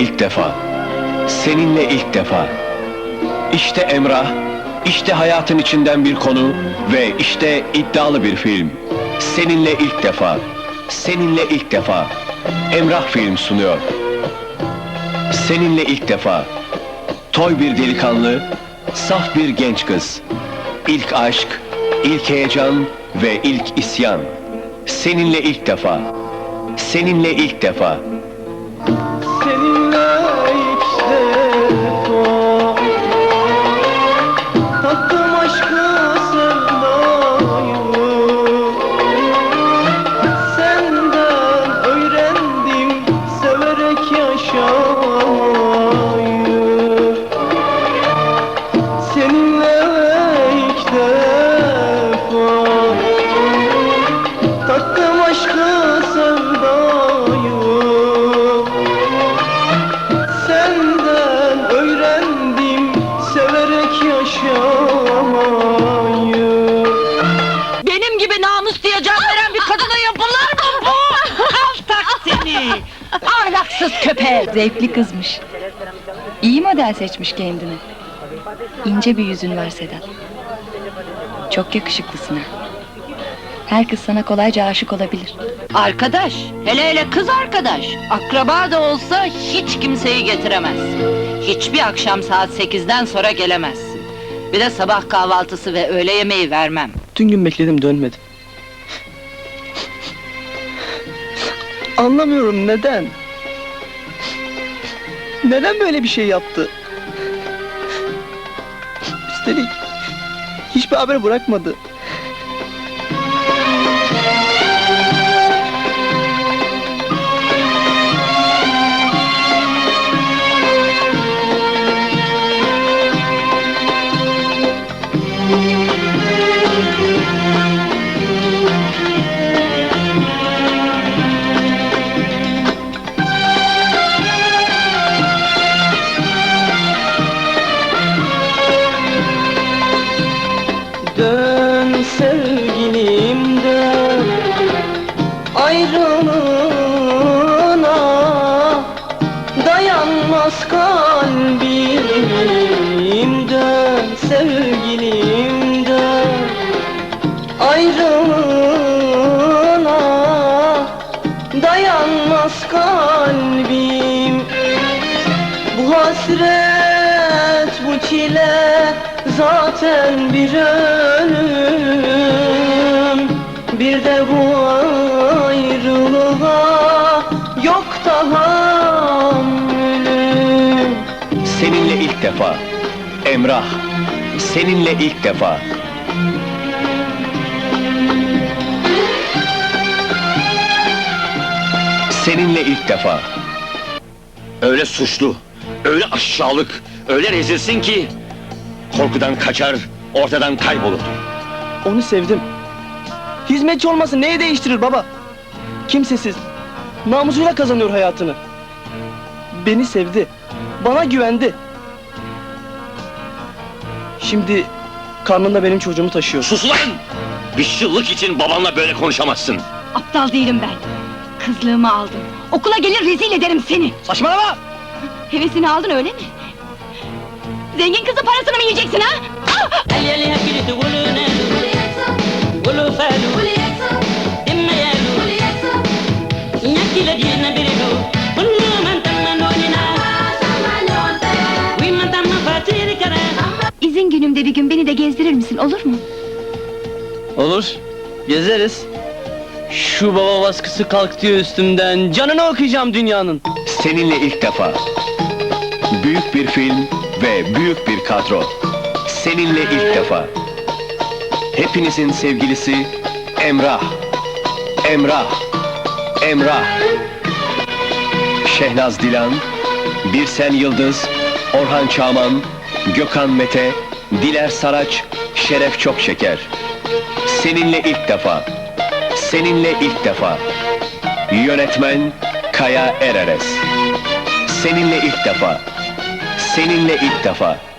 ilk defa. Seninle ilk defa. İşte Emrah, işte hayatın içinden bir konu ve işte iddialı bir film. Seninle ilk defa. Seninle ilk defa. Emrah Film sunuyor. Seninle ilk defa. Toy bir delikanlı, saf bir genç kız. İlk aşk, ilk heyecan ve ilk isyan. Seninle ilk defa. Seninle ilk defa. yaşa Ahlaksız köpek! Zevkli kızmış. İyi model seçmiş kendini. İnce bir yüzün var Sedat. Çok yakışıklısın ha. Her kız sana kolayca aşık olabilir. Arkadaş, hele hele kız arkadaş, akraba da olsa hiç kimseyi getiremez. Hiçbir akşam saat sekizden sonra gelemezsin. Bir de sabah kahvaltısı ve öğle yemeği vermem. Tüm gün bekledim dönmedim Anlamıyorum neden Neden böyle bir şey yaptı? Üstelik Hiçbir haber bırakmadı. Dön Ayrılığına Dayanmaz kalbim Dön sevgilim dön Ayrılığına Dayanmaz kalbim. Bu hasret, bu çile zaten bir ölüm Seninle ilk defa. Emrah. Seninle ilk defa. Seninle ilk defa. Öyle suçlu, öyle aşağılık, öyle rezilsin ki... ...korkudan kaçar, ortadan kaybolur. Onu sevdim. Hizmetçi olması neyi değiştirir baba? Kimsesiz, namusuyla kazanıyor hayatını. Beni sevdi, bana güvendi. Şimdi karnında benim çocuğumu taşıyor. Sus lan! Bir şıllık için babanla böyle konuşamazsın. Aptal değilim ben. Kızlığımı aldım. Okula gelir rezil ederim seni. Saçmalama! Hevesini aldın öyle mi? Zengin kızın parasını mı yiyeceksin ha? İzin günümde bir gün beni de gezdirir misin olur mu? Olur, gezeriz. Şu baba baskısı kalktı üstümden, canını okuyacağım dünyanın. Seninle ilk defa. Büyük bir film ve büyük bir kadro. Seninle ilk defa. Hepinizin sevgilisi Emrah. Emrah. Emrah. Şehnaz Dilan, Birsen Yıldız, Orhan Çağman, Gökhan Mete, Diler Saraç, Şeref Çokşeker. Seninle ilk defa. Seninle ilk defa. Yönetmen Kaya Ereres. Seninle ilk defa. Seninle ilk defa.